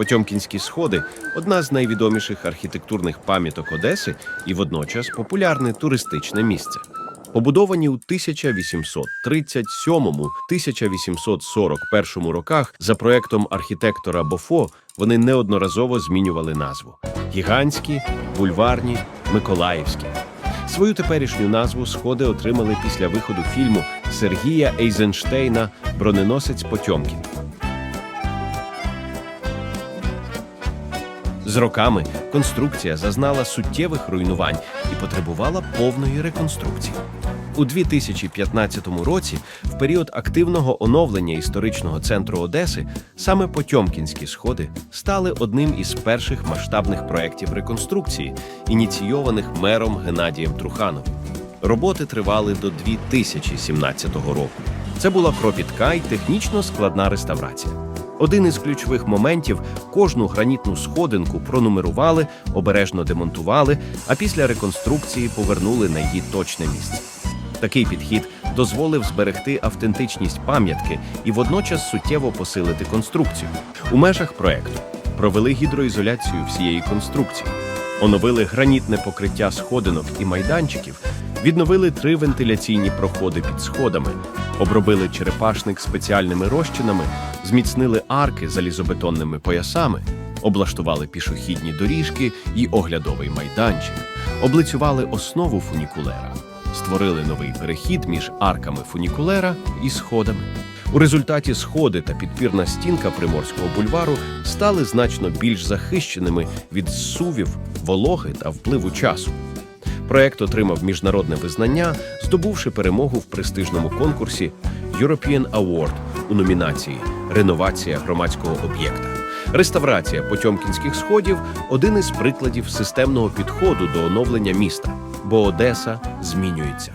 Потьомкінські сходи одна з найвідоміших архітектурних пам'яток Одеси і водночас популярне туристичне місце. Побудовані у 1837-1841 роках за проектом архітектора Бофо, вони неодноразово змінювали назву: гігантські, бульварні, миколаївські. Свою теперішню назву сходи отримали після виходу фільму Сергія Ейзенштейна Броненосець Потьомкін. З роками конструкція зазнала суттєвих руйнувань і потребувала повної реконструкції. У 2015 році, в період активного оновлення історичного центру Одеси, саме Потьомкінські сходи стали одним із перших масштабних проєктів реконструкції, ініційованих мером Геннадієм Трухановим. Роботи тривали до 2017 року. Це була кропітка і технічно складна реставрація. Один із ключових моментів кожну гранітну сходинку пронумерували, обережно демонтували, а після реконструкції повернули на її точне місце. Такий підхід дозволив зберегти автентичність пам'ятки і водночас суттєво посилити конструкцію. У межах проекту провели гідроізоляцію всієї конструкції, оновили гранітне покриття сходинок і майданчиків, відновили три вентиляційні проходи під сходами, обробили черепашник спеціальними розчинами, зміцнили арки залізобетонними поясами, облаштували пішохідні доріжки і оглядовий майданчик, облицювали основу фунікулера, створили новий перехід між арками фунікулера і сходами. У результаті сходи та підпірна стінка Приморського бульвару стали значно більш захищеними від зсувів, вологи та впливу часу. Проект отримав міжнародне визнання, здобувши перемогу в престижному конкурсі European Award у номінації Реновація громадського об'єкта. Реставрація Потьомкінських сходів один із прикладів системного підходу до оновлення міста, бо Одеса змінюється.